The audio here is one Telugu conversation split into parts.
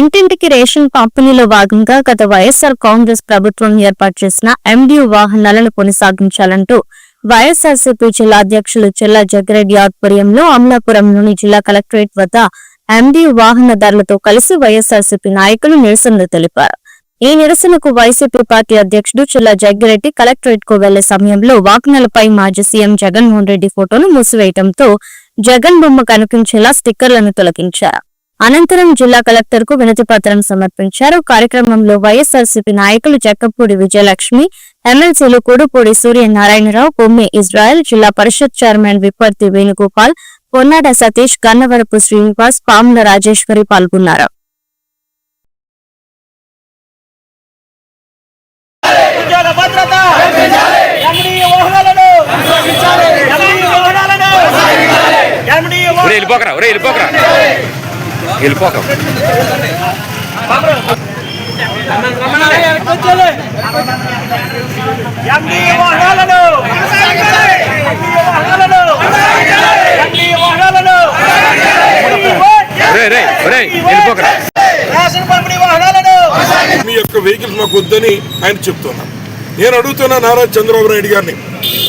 ఇంటింటికి రేషన్ పంపిణీలో భాగంగా గత వైఎస్ఆర్ కాంగ్రెస్ ప్రభుత్వం ఏర్పాటు చేసిన ఎండియు వాహనాలను కొనసాగించాలంటూ వైఎస్ఆర్సీపీ జిల్లా అధ్యక్షులు చెల్ల జగ్గిరెడ్డి ఆధ్వర్యంలో అమలాపురంలోని జిల్లా కలెక్టరేట్ వద్ద ఎండియు వాహనదారులతో కలిసి వైఎస్ఆర్సీపీ నాయకులు నిరసనలు తెలిపారు. ఈ నిరసనకు వైసీపీ పార్టీ అధ్యక్షుడు చెల్ల జగ్గిరెడ్డి కలెక్టరేట్కు వెళ్ళే సమయంలో వాహనాలపై మాజీ సీఎం జగన్మోహన్ రెడ్డి ఫోటోను మూసివేయడంతో జగన్ బొమ్మ కనిపించేలా స్టిక్కర్లను తొలగించారు. అనంతరం జిల్లా కలెక్టర్కు వినతి పత్రం సమర్పించారు. కార్యక్రమంలో వైఎస్ఆర్సీపీ నాయకులు జక్కపూడి విజయలక్ష్మి ఎమ్మెల్సీలు కూడుపూడి సూర్యనారాయణరావు కొమ్మి ఇజ్రాయెల్ జిల్లా పరిషత్ చైర్మన్ విప్పర్తి వేణుగోపాల్ పొన్నాడ సతీష్ గన్నవరపు శ్రీనివాస్ పాముల రాజేశ్వరి పాల్గొన్నారు. వెళ్ళిపోకరా వెళ్ళిపోకరా! వెళ్ళిపోక మీ యొక్క వెహికల్స్ మాకు వద్దని ఆయన చెప్తున్నాను నేను అడుగుతున్నా నారా చంద్రబాబు నాయుడు గారిని.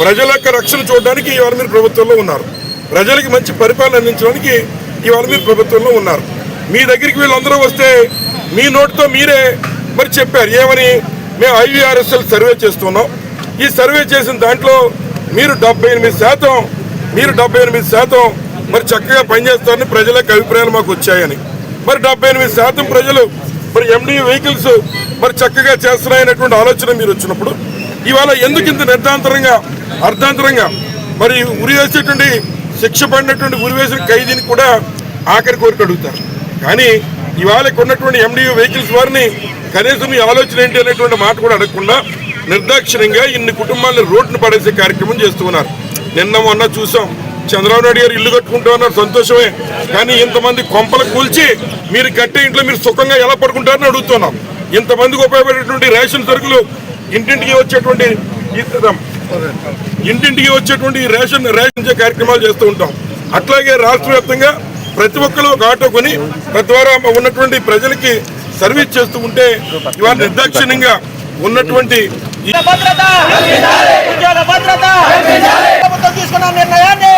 ప్రజల యొక్క రక్షణ చూడడానికి ఇవాళ మీరు ప్రభుత్వంలో ఉన్నారు. ప్రజలకి మంచి పరిపాలన అందించడానికి ఇవాళ మీరు ప్రభుత్వంలో ఉన్నారు. మీ దగ్గరికి వీళ్ళందరూ వస్తే మీ నోటితో మీరే మరి చెప్పారు. ఏమని? మేము ఐవీఆర్ఎస్ఎల్ సర్వే చేస్తున్నాం. ఈ సర్వే చేసిన దాంట్లో మీరు డెబ్బై ఎనిమిది శాతం మీరు డెబ్బై ఎనిమిది శాతం మరి చక్కగా పనిచేస్తారని ప్రజలకు అభిప్రాయాలు మాకు వచ్చాయని. మరి డెబ్బై ఎనిమిది శాతం ప్రజలు మరి ఎండి వెహికల్స్ మరి చక్కగా చేస్తున్నాయనేటువంటి ఆలోచన మీరు వచ్చినప్పుడు ఇవాళ ఎందుకు ఇంత నిర్ధాంతరంగా అర్ధాంతరంగా మరి ఉరి వేసేటువంటి శిక్ష పడినటువంటి ఉరివేసిన ఖైదీని కూడా ఆఖరి కోరిక అడుగుతారు. కానీ ఇవాళ ఉన్నటువంటి ఎండియూ వెహికల్స్ వారిని కనీసం మీ ఆలోచన ఏంటి అనేటువంటి మాట కూడా అడగకుండా నిర్దాక్షిణ్యంగా ఇన్ని కుటుంబాలను రోడ్డును పడేసే కార్యక్రమం చేస్తున్నారు నిన్న మొన్న చూసాం. చంద్రబాబు నాయుడు గారు ఇల్లు కట్టుకుంటూ ఉన్నారు. సంతోషమే. కానీ ఇంతమంది కొంపలు కూల్చి మీరు కట్టే ఇంట్లో మీరు సుఖంగా ఎలా పడుకుంటారని అడుగుతున్నాం. ఇంతమందికి ఉపయోగపడేటువంటి రేషన్ సరుకులు ఇంటింటికి వచ్చేటువంటి ఇంటింటికి వచ్చేటువంటి రేషన్ రేషన్ కార్యక్రమాలు చేస్తూ ఉంటాం. అట్లాగే రాష్ట్ర వ్యాప్తంగా ప్రతి ఒక్కరు ఒక ఆటో కొని తద్వారా ఉన్నటువంటి ప్రజలకి సర్వీస్ చేస్తూ ఉంటే ఇవాళ నిర్దాక్షిణ్యంగా ఉన్నటువంటి భద్రత తీసుకున్న నిర్ణయాన్ని